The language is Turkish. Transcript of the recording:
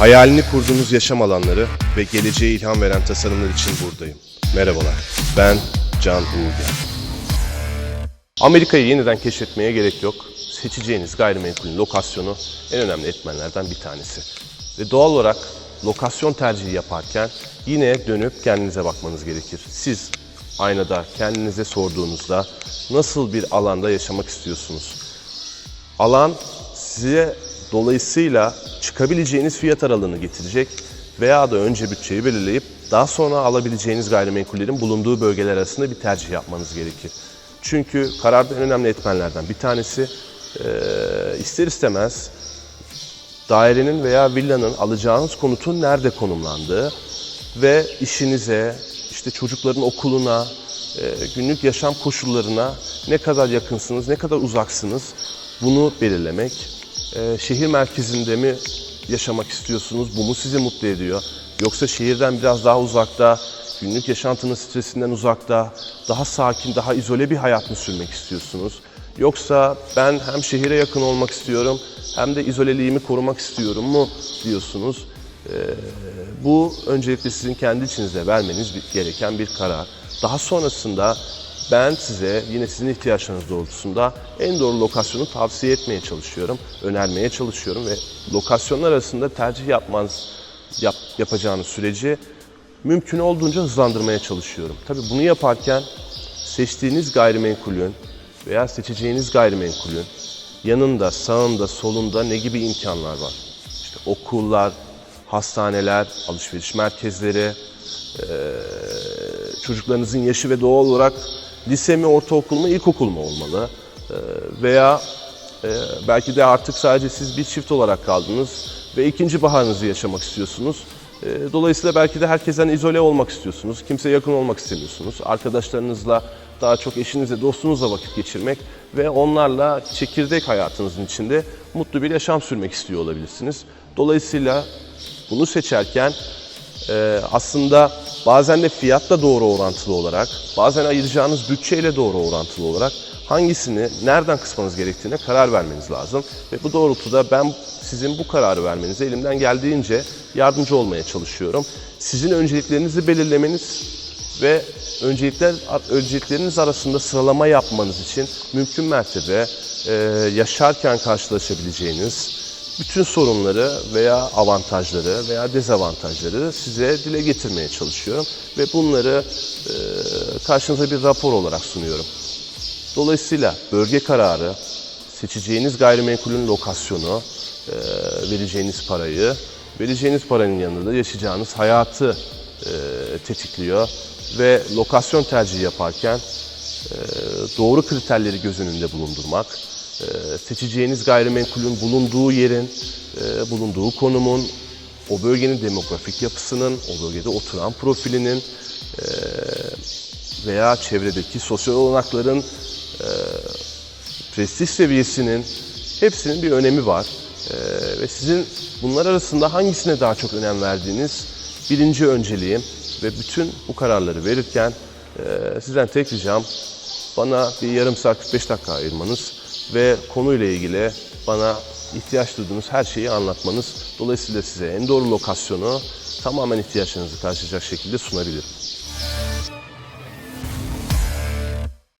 Hayalini kurduğunuz yaşam alanları ve geleceğe ilham veren tasarımlar için buradayım. Merhabalar, ben Can Uğurgen. Amerika'yı yeniden keşfetmeye gerek yok. Seçeceğiniz gayrimenkulün lokasyonu en önemli etmenlerden bir tanesi. Ve doğal olarak lokasyon tercihi yaparken yine dönüp kendinize bakmanız gerekir. Siz aynada kendinize sorduğunuzda nasıl bir alanda yaşamak istiyorsunuz? Alan size dolayısıyla çıkabileceğiniz fiyat aralığını getirecek veya da önce bütçeyi belirleyip daha sonra alabileceğiniz gayrimenkullerin bulunduğu bölgeler arasında bir tercih yapmanız gerekir. Çünkü kararda en önemli etmenlerden bir tanesi eee, ister istemez dairenin veya villanın alacağınız konutun nerede konumlandığı ve işinize, işte çocukların okuluna, e, günlük yaşam koşullarına ne kadar yakınsınız, ne kadar uzaksınız bunu belirlemek. E, Şehir merkezinde mi yaşamak istiyorsunuz, bu mu sizi mutlu ediyor? Yoksa şehirden biraz daha uzakta, günlük yaşantının stresinden uzakta, daha sakin, daha izole bir hayat mı sürmek istiyorsunuz? Yoksa ben hem şehire yakın olmak istiyorum hem de izoleliğimi korumak istiyorum mu diyorsunuz. Ee, bu öncelikle sizin kendi içinizde vermeniz gereken bir karar. Daha sonrasında ben size yine sizin ihtiyaçlarınız doğrultusunda en doğru lokasyonu tavsiye etmeye çalışıyorum, önermeye çalışıyorum ve lokasyonlar arasında tercih yapmanız yap, yapacağınız süreci mümkün olduğunca hızlandırmaya çalışıyorum. Tabii bunu yaparken seçtiğiniz gayrimenkulün veya seçeceğiniz gayrimenkulün yanında, sağında, solunda ne gibi imkanlar var? İşte okullar, hastaneler, alışveriş merkezleri, çocuklarınızın yaşı ve doğal olarak lise mi, ortaokul mu, ilkokul mu olmalı? Eee, veya eee, belki de artık sadece siz bir çift olarak kaldınız ve ikinci baharınızı yaşamak istiyorsunuz. Eee, Dolayısıyla belki de herkesten izole olmak istiyorsunuz. Kimseye yakın olmak istemiyorsunuz. Arkadaşlarınızla daha çok eşinizle, dostunuzla vakit geçirmek ve onlarla çekirdek hayatınızın içinde mutlu bir yaşam sürmek istiyor olabilirsiniz. Dolayısıyla bunu seçerken e, aslında bazen de fiyatla doğru orantılı olarak, bazen ayıracağınız bütçeyle doğru orantılı olarak hangisini nereden kısmanız gerektiğine karar vermeniz lazım. Ve bu doğrultuda ben sizin bu kararı vermenize elimden geldiğince yardımcı olmaya çalışıyorum. Sizin önceliklerinizi belirlemeniz ve öncelikler öncelikleriniz arasında sıralama yapmanız için mümkün mertebe e, yaşarken karşılaşabileceğiniz bütün sorunları veya avantajları veya dezavantajları size dile getirmeye çalışıyorum ve bunları e, karşınıza bir rapor olarak sunuyorum. Dolayısıyla bölge kararı, seçeceğiniz gayrimenkulün lokasyonu, e, vereceğiniz parayı, vereceğiniz paranın yanında da yaşayacağınız hayatı e, tetikliyor ve lokasyon tercihi yaparken e, doğru kriterleri göz önünde bulundurmak, seçeceğiniz gayrimenkulün bulunduğu yerin, e, bulunduğu konumun, o bölgenin demografik yapısının, o bölgede oturan profilinin e, veya çevredeki sosyal olanakların e, prestij seviyesinin hepsinin bir önemi var. Ve sizin bunlar arasında hangisine daha çok önem verdiğiniz birinci önceliğim ve bütün bu kararları verirken sizden tek ricam bana bir yarım saat 45 dakika ayırmanız ve konuyla ilgili bana ihtiyaç duyduğunuz her şeyi anlatmanız. Dolayısıyla size en doğru lokasyonu tamamen ihtiyaçlarınızı karşılayacak şekilde sunabilirim.